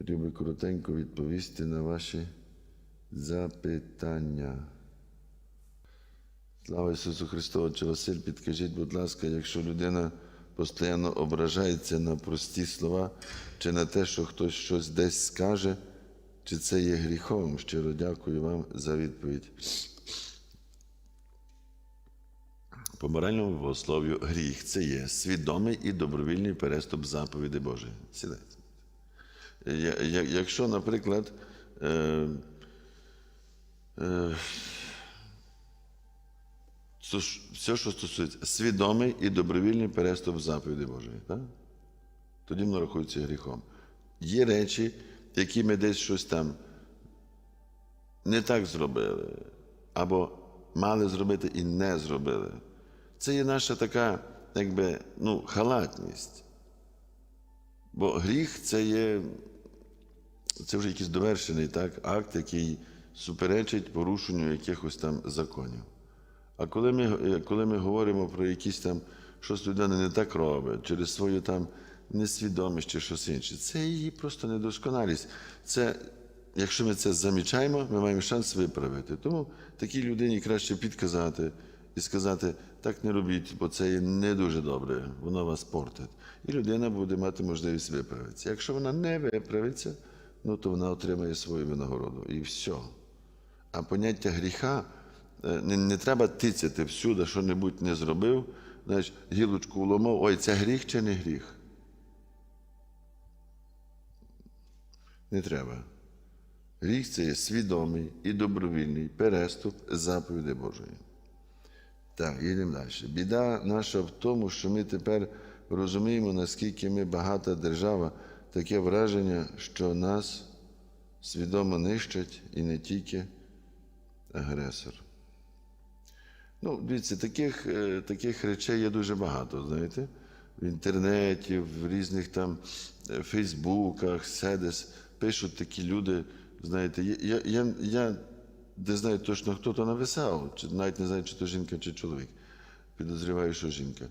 Хотів би коротенько відповісти на ваші запитання. Слава Ісусу Христу, Отче Василь, підкажіть, будь ласка, якщо людина постійно ображається на прості слова, чи на те, що хтось щось десь скаже, чи це є гріхом? Щиро дякую вам за відповідь. По моральному богослов'ю гріх це є свідомий і добровільний переступ заповіді Божої. Сідайте. Якщо, наприклад, е, е, все, що стосується свідомий і добровільний переступ заповіді Божої, так? тоді воно рахується гріхом. Є речі, які ми десь щось там не так зробили, або мали зробити і не зробили. Це є наша така, якби, ну, халатність. Бо гріх це є, це вже якийсь довершений так, акт, який суперечить порушенню якихось там законів. А коли ми, е, коли ми говоримо про якісь там, щось людина не так робить, через свою там несвідомість чи щось інше, це її просто недосконалість. Це, якщо ми це замічаємо, ми маємо шанс виправити. Тому такій людині краще підказати і сказати, так не робіть, бо це є не дуже добре, воно вас портить. І людина буде мати можливість виправитися. Якщо вона не виправиться, ну то вона отримає свою винагороду. І все. А поняття гріха е, не, не треба тицяти всюди, що небудь не зробив, знаєш, гілочку вломав, ой, це гріх чи не гріх? Не треба. Гріх це є свідомий і добровільний переступ заповіді Божої. Так, їдемо далі. Біда наша в тому, що ми тепер розуміємо, наскільки ми багата держава, таке враження, що нас свідомо нищать і не тільки агресор. Ну, дивіться, таких, е, таких речей є дуже багато, знаєте. В інтернеті, в різних там е, Фейсбуках, седес пишуть такі люди, знаєте, я, я, я, не знаю точно, хто то написав, навіть не знаю, чи то жінка, чи чоловік. Підозріваю, що жінка.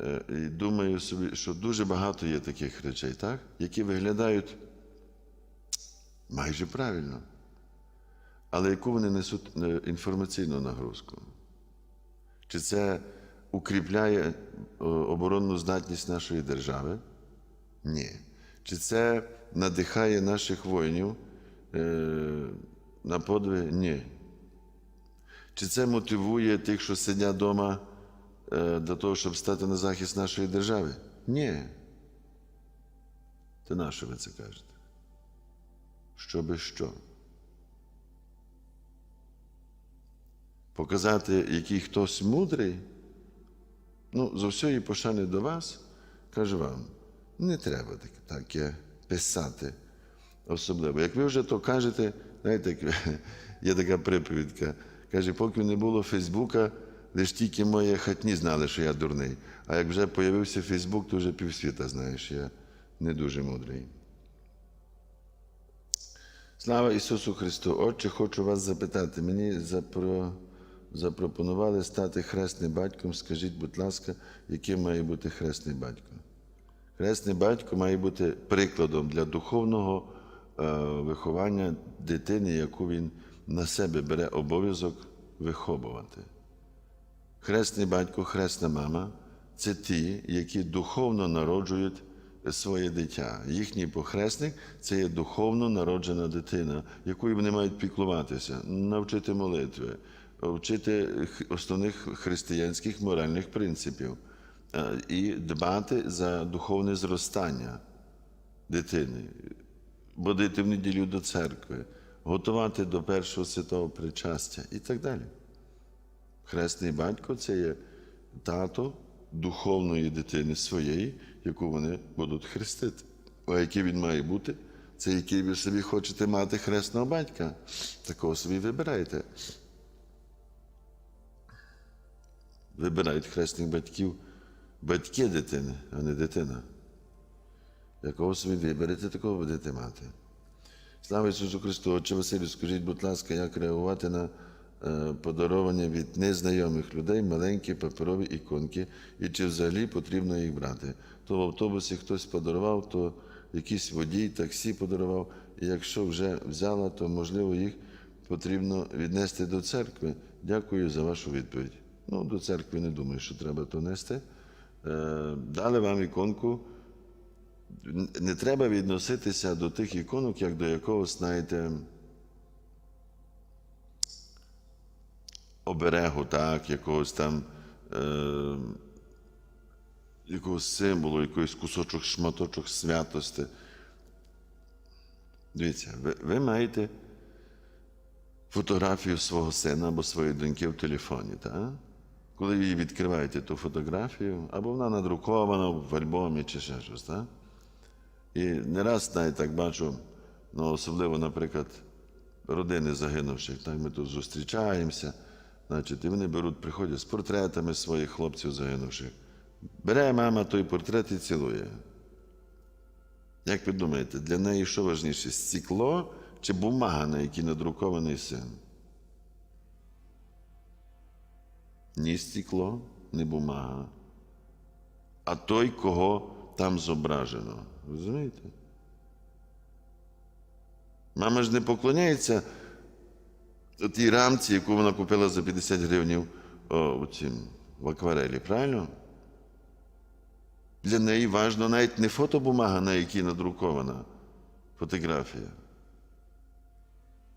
Е, І думаю собі, що дуже багато є таких речей, так? які виглядають майже правильно, але яку вони несуть е, інформаційну нагрузку. Чи це укріпляє е, оборонну здатність нашої держави? Ні. Чи це надихає наших воїнів на подвиг? Ні. Чи це мотивує тих, що сидять вдома е, до того, щоб стати на захист нашої держави? Ні. Це на що ви це кажете? Щоби що? Показати, який хтось мудрий? Ну, з усієї пошани до вас, кажу вам, не треба так- таке писати особливо. Як ви вже то кажете, знаєте, є така приповідка, каже, поки не було Фейсбука, лише тільки мої хатні знали, що я дурний. А як вже з'явився Фейсбук, то вже півсвіта знає, що я не дуже мудрий. Слава Ісусу Христу! Отче, хочу вас запитати. Мені запро... запропонували стати хресним батьком. Скажіть, будь ласка, яким має бути хресний батько? Хресний батько має бути прикладом для духовного е, виховання дитини, яку він на себе бере обов'язок виховувати. Хресний батько, хресна мама це ті, які духовно народжують своє дитя. Їхній похресник це є духовно народжена дитина, якою вони мають піклуватися, навчити молитви, вчити основних християнських моральних принципів е, і дбати за духовне зростання дитини, водити в неділю до церкви, готувати до першого святого причастя і так далі. Хресний батько це є тато духовної дитини своєї, яку вони будуть хрестити. А який він має бути? Це який ви собі хочете мати хресного батька. Такого собі вибирайте. Вибирають хресних батьків батьки дитини, а не дитина. Якого собі виберете, такого будете мати. Слава Ісусу Христу! Отче Василю, скажіть, будь ласка, як реагувати на подаровані від незнайомих людей маленькі паперові іконки, і чи взагалі потрібно їх брати? То в автобусі хтось подарував, то якийсь водій, таксі подарував. І якщо вже взяла, то можливо їх потрібно віднести до церкви. Дякую за вашу відповідь. Ну, до церкви не думаю, що треба то нести. Е, дали вам іконку. Не треба відноситися до тих іконок, як до якогось, знаєте, оберегу, так, якогось там е, якогось символу, якийсь кусочок, шматочок святості. Дивіться, ви, ви маєте фотографію свого сина або своєї доньки в телефоні, так? Коли ви відкриваєте ту фотографію, або вона надрукована в альбомі чи ще щось, так? І не раз навіть так бачу, ну, особливо, наприклад, родини загинувших, так ми тут зустрічаємося, значить, і вони беруть, приходять з портретами своїх хлопців загинувших. Бере мама той портрет і цілує. Як ви думаєте, для неї що важніше, стекло чи бумага, на якій надрукований син? Ні стекло, ні бумага. А той, кого там зображено. Розумієте? Мама ж не поклоняється тій рамці, яку вона купила за 50 гривнів о, в акварелі, правильно? Для неї важно навіть не фотобумага, на якій надрукована фотографія,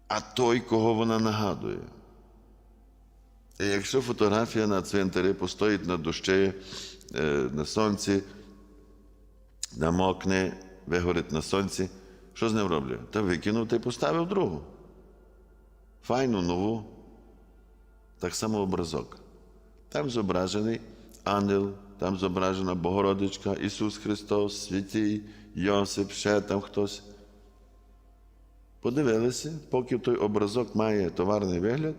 а той, кого вона нагадує. І якщо фотографія на цвинтарі постоїть на дощі, е, на сонці, намокне, вигорить на сонці, що з ним роблю? Та викинув та й поставив другу. Файну, нову. Так само образок. Там зображений ангел, там зображена Богородичка, Ісус Христос, святий, Йосип, ще там хтось. Подивилися, поки той образок має товарний вигляд,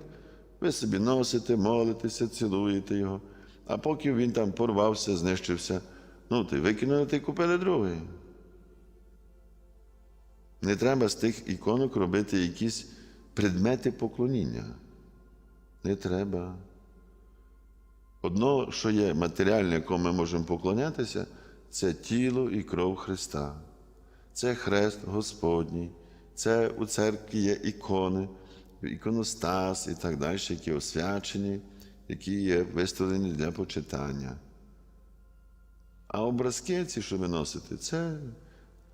ви собі носите, молитеся, цілуєте його. А поки він там порвався, знищився, ну, ти викинули ти купили другий. Не треба з тих іконок робити якісь предмети поклоніння. Не треба. Одно, що є матеріальне, якому ми можемо поклонятися, це тіло і кров Христа. Це хрест Господній, це у церкві є ікони, іконостас і так далі, які освячені, які є виставлені для почитання. А образки, ці, що ви носите, це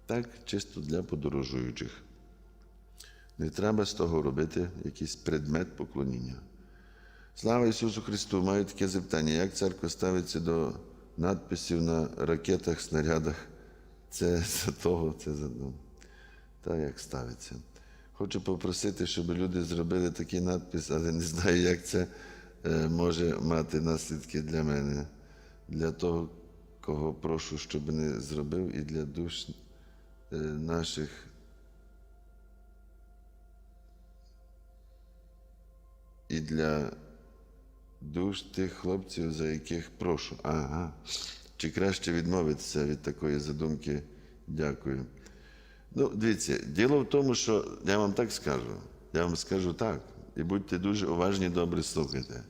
так чисто для подорожуючих. Не треба з того робити якийсь предмет поклоніння. Слава Ісусу Христу! Маю таке запитання, як церква ставиться до надписів на ракетах, снарядах? Це за того, це за ну, так як ставиться. Хочу попросити, щоб люди зробили такий надпис, але не знаю, як це е, може мати наслідки для мене, для того, кого прошу, щоб не зробив, і для душ е, наших. І для душ тих хлопців, за яких прошу. Ага. Чи краще відмовитися від такої задумки? Дякую. Ну, дивіться, діло в тому, що я вам так скажу. Я вам скажу так. І будьте дуже уважні, добре слухайте.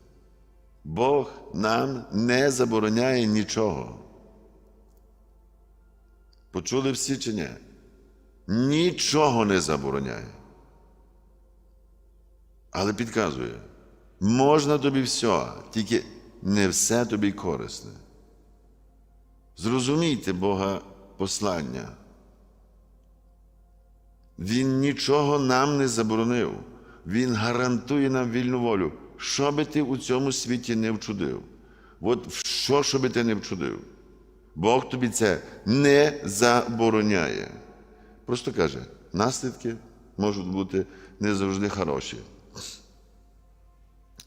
Бог нам не забороняє нічого. Почули всі чи ні? Нічого не забороняє. Але підказує, можна тобі все, тільки не все тобі корисне. Зрозумійте Бога послання. Він нічого нам не заборонив. Він гарантує нам вільну волю. Що би ти у цьому світі не вчудив? От що, що би ти не вчудив? Бог тобі це не забороняє. Просто каже, наслідки можуть бути не завжди хороші.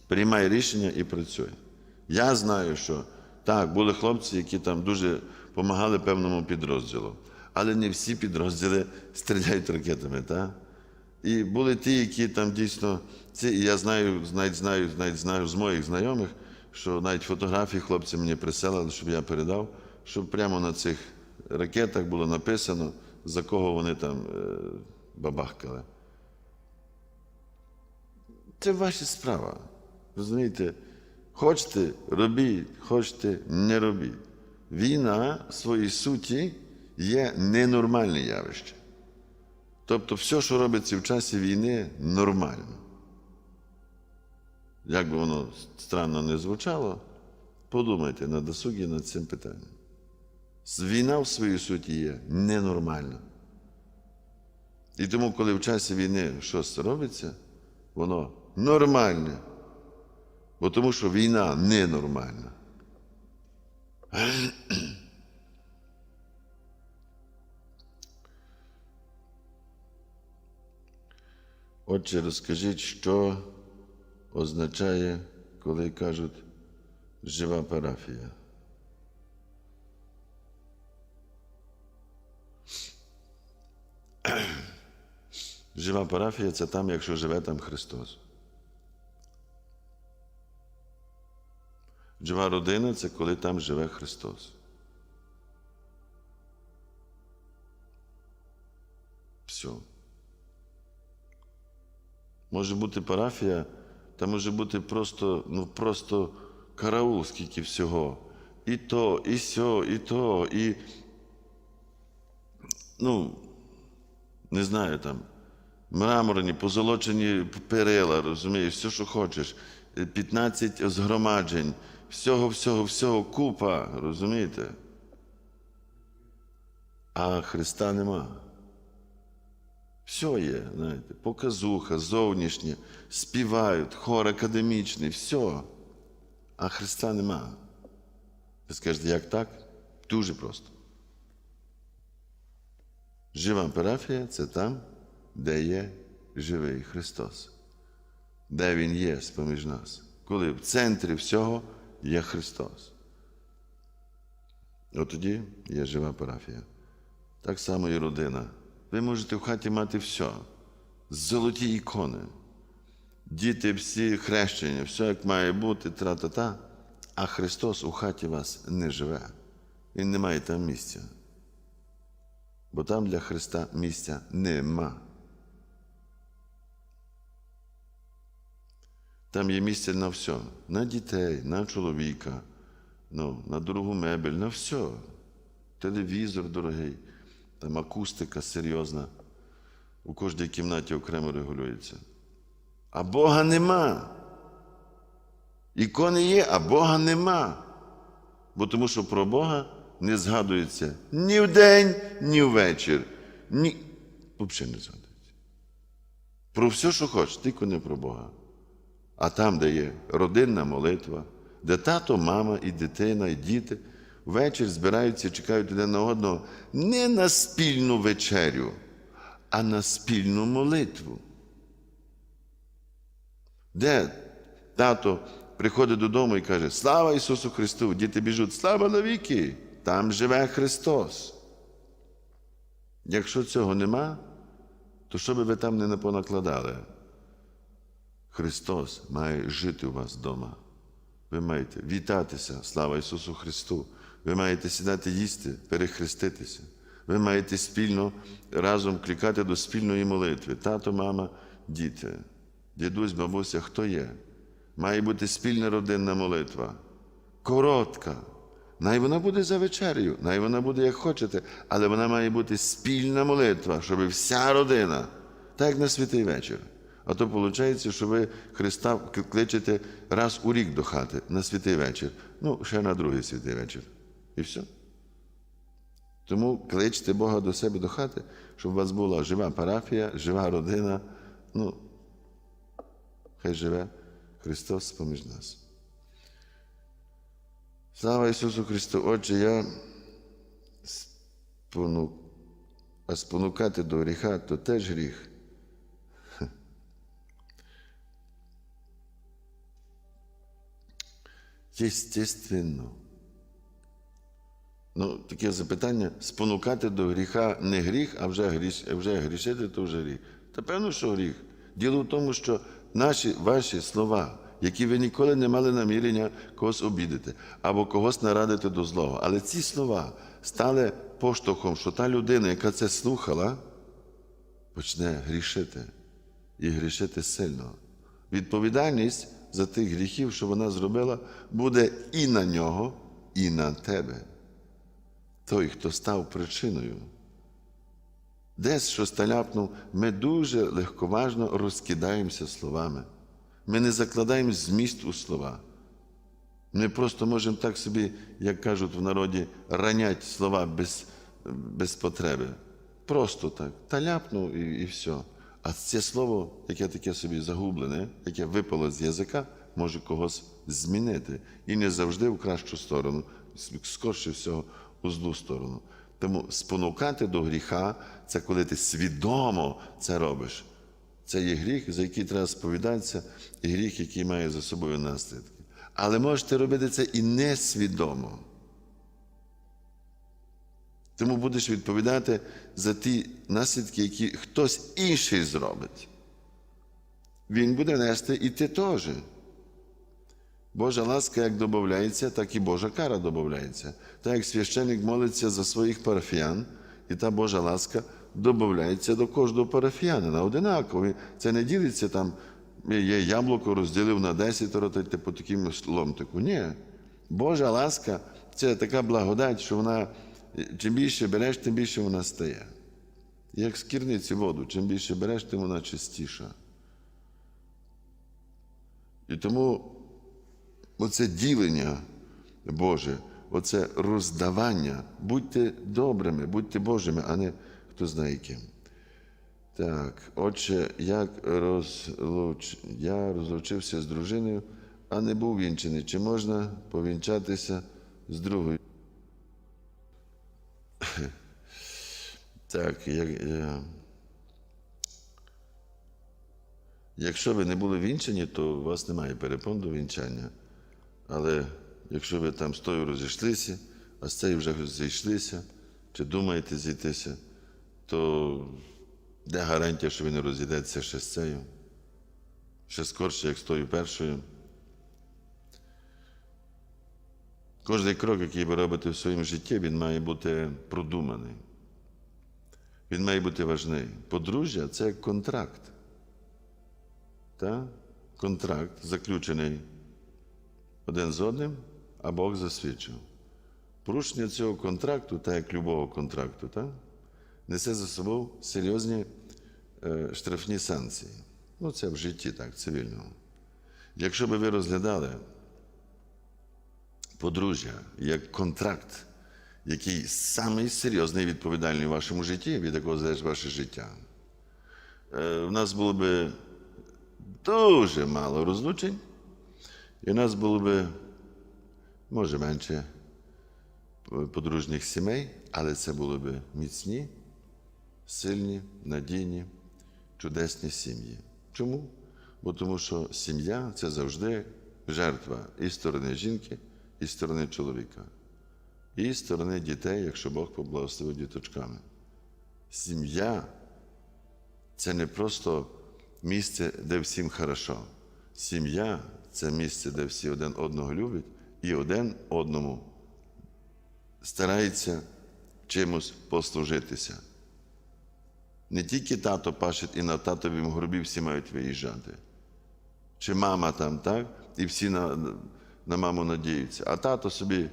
Приймай рішення і працюй. Я знаю, що так, були хлопці, які там дуже допомагали певному підрозділу. Але не всі підрозділи стріляють ракетами. так? І були ті, які там дійсно. Ці, і я знаю, навіть знаю, навіть знаю з моїх знайомих, що навіть фотографії хлопці мені присилали, щоб я передав, щоб прямо на цих ракетах було написано, за кого вони там е, бабахкали. Це ваша справа. Розумієте? Хочете, робіть, хочете, не робіть. Війна в своїй суті є ненормальне явище. Тобто, все, що робиться в часі війни, нормально. Як би воно странно не звучало, подумайте на досугі над цим питанням. Війна в своїй суті є ненормальна. І тому, коли в часі війни щось робиться, воно нормальне. Бо тому що війна ненормальна. Отже, розкажіть, що означає, коли кажуть жива парафія. Жива парафія це там, якщо живе там Христос. Жива родина це коли там живе Христос. Все. Може бути парафія, та може бути просто, ну просто караул, скільки всього. І то, і сьо, і то, і. Ну, не знаю там, мраморні, позолочені перила, розумієш, все, що хочеш, 15 згромаджень, всього, всього, всього, купа, розумієте? А Христа нема. Все є, знаєте, показуха, зовнішнє, співають, хор академічний, все. А Христа нема. Ви скажете, як так? Дуже просто. Жива парафія це там, де є живий Христос, де Він є з-поміж нас, коли в центрі всього є Христос. От тоді є жива парафія. Так само і родина. Ви можете в хаті мати все. Золоті ікони, діти всі хрещення, все як має бути, тра-та-та. А Христос у хаті вас не живе. Він не має там місця. Бо там для Христа місця нема. Там є місце на все. На дітей, на чоловіка, ну, на дорогу мебель, на все. Телевізор дорогий, там акустика серйозна. У кожній кімнаті окремо регулюється. А Бога нема. Ікони є, а Бога нема. Бо тому що про Бога не згадується ні вдень, ні ввечір. Ні... Взагалі не згадується. Про все, що хочеш, тільки не про Бога. А там, де є родинна молитва, де тато, мама, і дитина, і діти ввечері збираються, чекають один на одного не на спільну вечерю, а на спільну молитву. Де тато приходить додому і каже: Слава Ісусу Христу! Діти біжуть, слава навіки! Там живе Христос. Якщо цього нема, то що би ви там не понакладали? Христос має жити у вас вдома. Ви маєте вітатися, слава Ісусу Христу. Ви маєте сідати їсти, перехреститися. Ви маєте спільно разом клікати до спільної молитви. Тато, мама, діти, дідусь, бабуся, хто є? Має бути спільна родинна молитва. Коротка. Най вона буде за вечерею, най вона буде як хочете, але вона має бути спільна молитва, щоб вся родина, так як на святий вечір. А то виходить, що ви Христа кличете раз у рік до хати на святий вечір, ну, ще на другий святий вечір. І все. Тому кличте Бога до себе до хати, щоб у вас була жива парафія, жива родина. Ну, хай живе Христос поміж нас. Слава Ісусу Христу! Отже, я спонукати до гріха то теж гріх. Єстественно. Ну, таке запитання: спонукати до гріха не гріх, а вже, гріш, вже грішити, то вже гріх. Та певно, що гріх. Діло в тому, що наші ваші слова, які ви ніколи не мали намірення когось обідати або когось нарадити до злого. Але ці слова стали поштовхом, що та людина, яка це слухала, почне грішити і грішити сильно. Відповідальність за тих гріхів, що вона зробила, буде і на нього, і на тебе. той, хто став причиною. Десь щось таляпнув, ми дуже легковажно розкидаємося словами. Ми не закладаємо зміст у слова. Ми просто можемо так собі, як кажуть в народі, ранять слова без, без потреби. Просто так. Таляпнув і, і все. А це слово, яке таке собі загублене, яке випало з язика, може когось змінити. І не завжди в кращу сторону, скорше всього, у злу сторону. Тому спонукати до гріха це коли ти свідомо це робиш. Це є гріх, за який треба сповідатися, і гріх, який має за собою наслідки. Але можете робити це і несвідомо. Тому будеш відповідати за ті наслідки, які хтось інший зробить. Він буде нести і ти теж. Божа ласка як додається, так і Божа кара додається. Так як священник молиться за своїх парафіян, і та Божа ласка додається до кожного парафіянина. Одинаково. Це не ділиться там, є яблуко, розділив на 10 та по такому ломтику. Ні. Божа ласка це така благодать, що вона чим більше береш, тим більше вона стає. Як з кірниці воду, чим більше береш, тим вона чистіша. І тому оце ділення Боже, оце роздавання. Будьте добрими, будьте Божими, а не хто знає ким. Так, отже, як розлуч... я розлучився з дружиною, а не був вінчений. Чи можна повінчатися з другою? Так, як, е, якщо ви не були вінчені, то у вас немає перепон до вінчання. Але якщо ви там з тою розійшлися, а з цією вже зійшлися, чи думаєте зійтися, то де гарантія, що ви не розійдетеся ще з цією? Ще скорше, як з тою першою. Кожний крок, який ви робите в своєму житті, він має бути продуманий. Він має бути важний. Подружжя це як контракт. Та? Контракт заключений один з одним, а Бог засвідчив. Порушення цього контракту, так як любого контракту, та? несе за собою серйозні е, штрафні санкції. Ну, це в житті так, цивільному. Якщо би ви розглядали подружжя як контракт, який самий серйозний і відповідальний в вашому житті, від якого залежить ваше життя, е, в нас було би дуже мало розлучень, і в нас було би, може, менше подружніх сімей, але це були б міцні, сильні, надійні, чудесні сім'ї. Чому? Бо тому що сім'я це завжди жертва і сторони жінки, і сторони чоловіка, і сторони дітей, якщо Бог поблагословив діточками. Сім'я це не просто місце, де всім хорошо. Сім'я це місце, де всі один одного люблять і один одному старається чимось послужитися. Не тільки тато пашить і на татовім горбі всі мають виїжджати. Чи мама там, так? І всі на, на маму надіються. А тато собі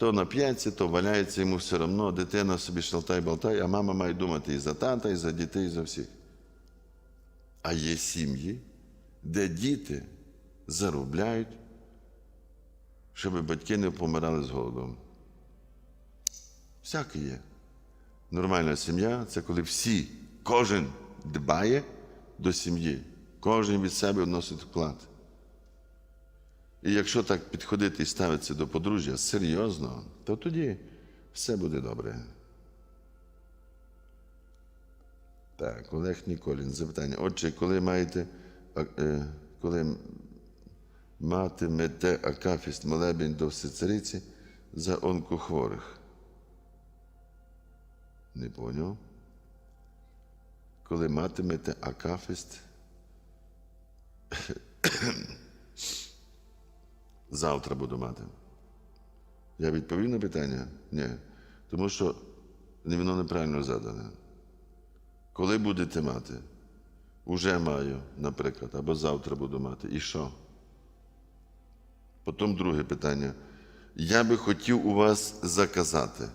то нап'ється, то валяється йому все одно, дитина собі шалтай-болтай, а мама має думати і за тата, і за дітей, і за всіх. А є сім'ї, де діти заробляють, щоб батьки не помирали з голодом. Всяке є. Нормальна сім'я це коли всі, кожен дбає до сім'ї, кожен від себе вносить вклад. І якщо так підходити і ставитися до подружжя серйозно, то тоді все буде добре. Так, Олег Ніколін, запитання. Отже, коли маєте, е, коли матимете акафіст молебень до всецариці за онкохворих? Не поняв. Коли матимете акафіст, завтра буду мати. Я відповів на питання? Ні. Тому що воно неправильно задане. Коли будете мати? Уже маю, наприклад, або завтра буду мати. І що? Потім друге питання. Я би хотів у вас заказати.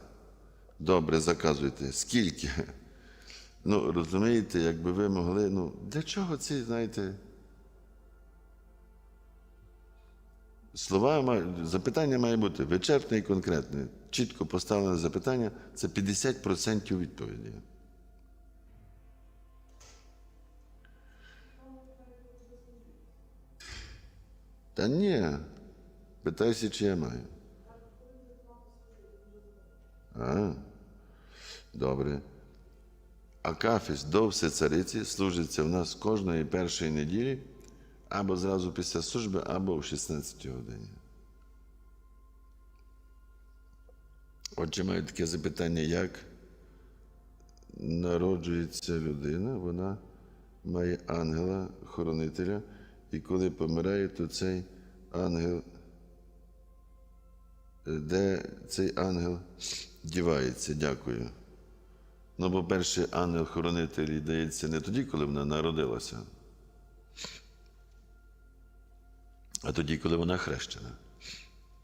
Добре, заказуйте. Скільки? Ну, розумієте, якби ви могли. Ну, для чого ці, знаєте. Слова запитання має бути вичерпне і конкретне. Чітко поставлене запитання це 50% відповіді. Та ні. Питайся, чи я маю. А, добре. Акафіс до всецариці служиться в нас кожної першої неділі або зразу після служби, або в 16 годині. Отже, маю таке запитання, як народжується людина, вона має ангела-хоронителя, і коли помирає, то цей ангел, де цей ангел дівається? Дякую. Ну, по-перше, ангел-хоронитель дається не тоді, коли вона народилася, а тоді, коли вона хрещена.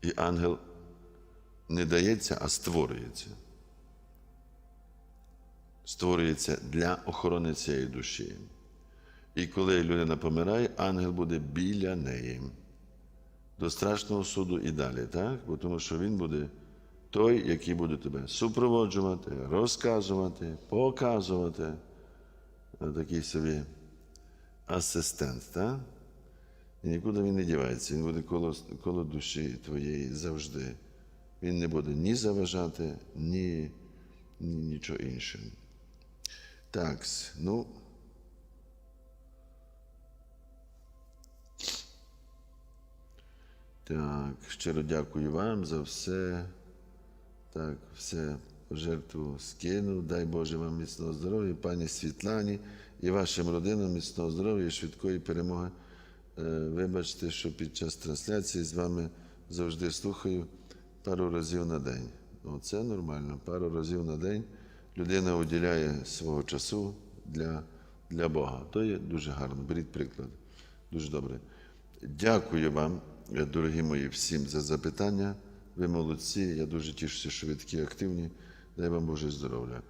І ангел не дається, а створюється. Створюється для охорони цієї душі. І коли людина помирає, ангел буде біля неї. До страшного суду і далі, так? Бо тому що він буде той, який буде тебе супроводжувати, розказувати, показувати. Такий собі асистент, так? І нікуди він не дівається. Він буде коло, коло душі твоєї завжди. Він не буде ні заважати, ні, ні нічого інше. Так, ну. Так, щиро дякую вам за все. Так, все жертву скинув. Дай Боже вам міцного здоров'я, пані Світлані і вашим родинам міцного здоров'я і швидкої перемоги. Е, Вибачте, що під час трансляції з вами завжди слухаю пару разів на день. Ну, це нормально. Пару разів на день людина уділяє свого часу для, для Бога. То є дуже гарно. Беріть приклад. Дуже добре. Дякую вам, дорогі мої, всім за запитання. Ви молодці. Я дуже тішуся, що ви такі активні. Дай вам Боже здоров'я.